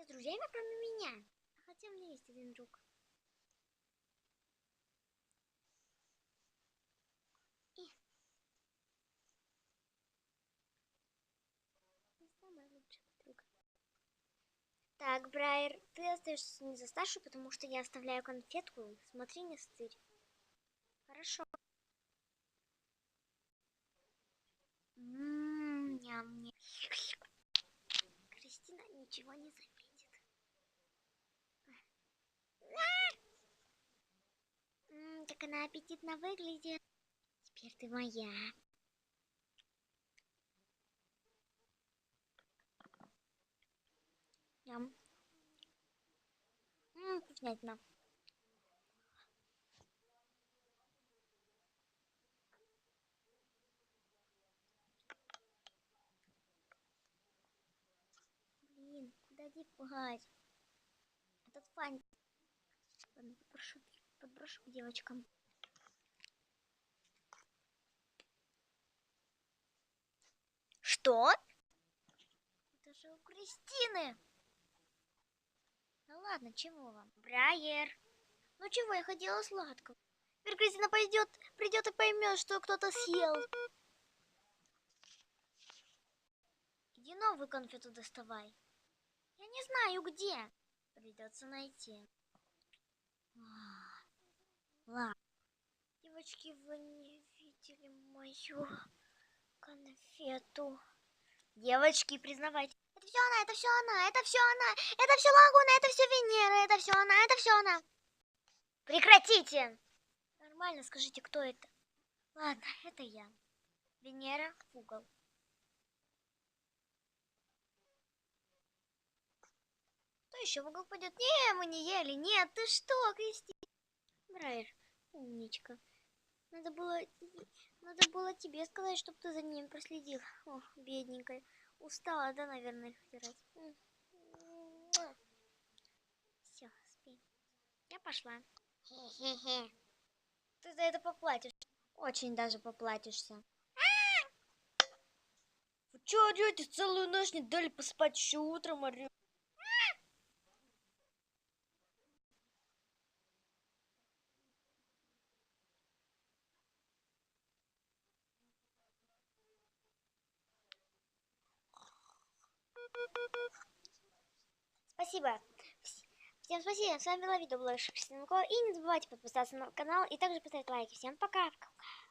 Все с друзьями, кроме меня. А хотя у меня есть один друг. И... Самая лучшая подруга. Так, Брайер, ты остаешься не за старшую, потому что я оставляю конфетку. Смотри, не стырь. Хорошо. М, Ням-ням. Кристина ничего не заметит. А! М, Так она аппетитно выглядит. Теперь ты моя. Ням. М, Вкуснятина. Блин, куда девать? Этот фан. Ладно, подброшу, подброшу к девочкам. Что? Это же у Кристины. Ну ладно, чего вам? Брайер. Ну чего, я хотела сладкого. Теперь Кристина пойдет, придет и поймет, что кто-то съел. Иди новую конфету доставай. Я не знаю где. Придется найти. Девочки, вы не видели мою конфету. Девочки, признавайте. Это все она, это все она, это все она, это все Лагуна, это все Венера, это все она, это все она. Прекратите! Нормально скажите, кто это? Ладно, это я. Венера в угол. Кто еще в угол пойдет? Не, мы не ели. Нет, ты что, Кристи? Брайер, умничка. Надо было, надо было тебе сказать, чтобы ты за ним проследил. Ох, бедненькая. Устала, да, наверное, их втирать. Все, спи. Я пошла. Хе-хе-хе. Ты за это поплатишь. Очень даже поплатишься. Вы чё орёте? Целую ночь не дали поспать, еще утром орёте. Спасибо. Вс- Всем спасибо. С вами была видеоблогер Микола. И не забывайте подписаться на канал и также поставить лайки. Всем пока. Пока-пока.